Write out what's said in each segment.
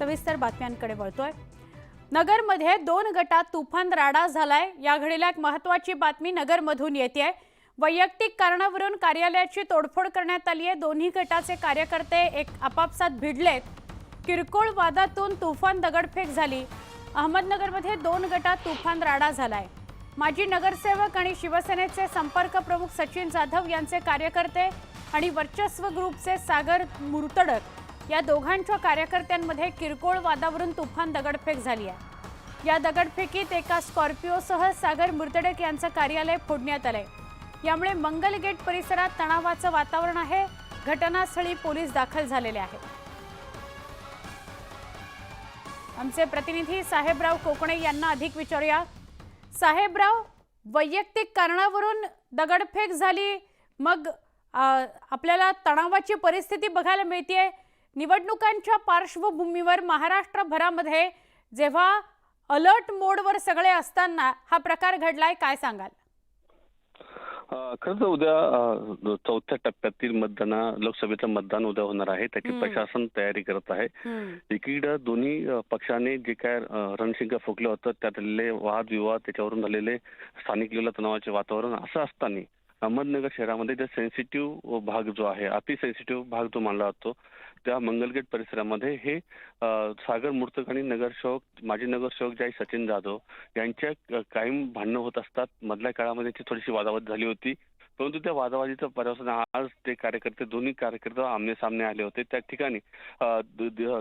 सविस्तर बातम्यांकडे वळतोय. नगरमध्ये दोन गटात तुफान राडा झालाय. या घडीला एक महत्वाची बातमी नगरमधून येते वैयक्तिक कारणावरून कार्यालयाची तोडफोड करण्यात आली आहे. दोन्ही गटाचे कार्यकर्ते एक आपापसात भिडलेत. किरकोळ वादातून तुफान दगडफेक झाली. अहमदनगरमध्ये दोन गटात तुफान राडा झालाय. माजी नगरसेवक आणि शिवसेनेचे संपर्क प्रमुख सचिन जाधव यांचे कार्यकर्ते आणि वर्चस्व ग्रुपचे सागर मुरतडक या दोघांच्या कार्यकर्त्यांमध्ये किरकोळ वादावरून तुफान दगडफेक झाली आहे. या दगडफेकीत एका स्कॉर्पिओसह सागर मुर्तडक यांचं कार्यालय फोडण्यात आलंय. यामुळे मंगल गेट परिसरात तणावाचं वातावरण आहे. घटनास्थळी पोलीस दाखल झालेले आहेत. आमचे प्रतिनिधी साहेबराव कोकणे यांना अधिक विचारूया. साहेबराव वैयक्तिक कारणावरून दगडफेक झाली. मग आपल्याला तणावाची परिस्थिती बघायला मिळते निवडणुकांच्या पार्श्वभूमीवर महाराष्ट्रभरामध्ये जेव्हा अलर्ट मोडवर सगळे असताना हा प्रकार घडलाय काय सांगाल? अ, खरं तर उद्या चौथ्या टप्प्यातील मतदान लोकसभेचं मतदान उद्या होणार आहे. त्याची. प्रशासन तयारी करत आहे. एकीकडे दोन्ही पक्षाने जे काय रणशिंग फुकलं होतं त्यातले वादविवाद त्याच्यावरून झालेले स्थानिक लेवलला तणावाचे वातावरण असं असताना अहमदनगर शहरामध्ये जो सेन्सिटिव्ह भाग जो आहे अति सेन्सिटिव्ह भाग जो मानला जातो त्या मंगलगेट परिसरामध्ये हे अ, सागर मूर्तक आणि नगरसेवक माजी नगरसेवक जे आहे सचिन जाधव यांच्या कायम भांडणं होत असतात मधल्या काळामध्ये ती थोडीशी वादावाद झाली होती. परंतु त्या वादावादीचं पर्यावरण आज ते कार्यकर्ते दोन्ही कार्यकर्ते आमने सामने आले होते. त्या ठिकाणी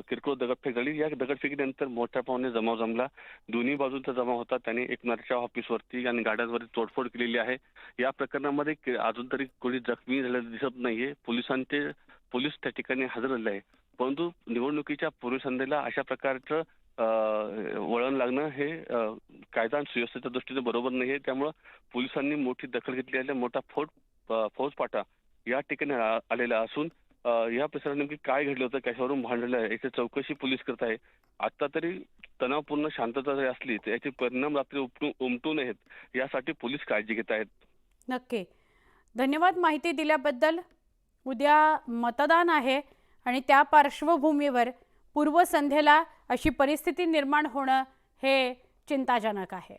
किरकोळ दगडफेक झाली. या दगडफेकीनंतर मोठ्या प्रमाणे जमाव जमला. दोन्ही बाजूंचा जमाव होता. त्यांनी एकमेकांच्या ऑफिसवरती आणि गाड्यांवरती तोडफोड केलेली आहे. या प्रकरणामध्ये अजून तरी कोणी जखमी झालेलं दिसत नाहीये. पोलिसांचे पोलीस त्या ठिकाणी हजर झाले आहे परंतु निवडणुकीच्या पूर्वसंध्येला अशा प्रकारचं वळण लागणं हे कायदा आणि सुव्यवस्थेच्या दृष्टीने बरोबर आहे त्यामुळं पोलिसांनी मोठी दखल घेतली आहे मोठा फौज फौजपाटा या ठिकाणी आलेला असून या प्रसंगात नेमकी काय घडलं होतं कशावरून भांडलं आहे याची चौकशी पोलीस करत आहे. आता तरी तणावपूर्ण शांतता जरी असली तर याचे परिणाम रात्री उपटू उमटू नयेत यासाठी पोलीस काळजी घेत आहेत. नक्की. धन्यवाद माहिती दिल्याबद्दल. उद्या मतदान आहे आणि त्या पार्श्वभूमीवर पूर्वसंध्येला अशी परिस्थिती निर्माण होणं हे चिंताजनक आहे.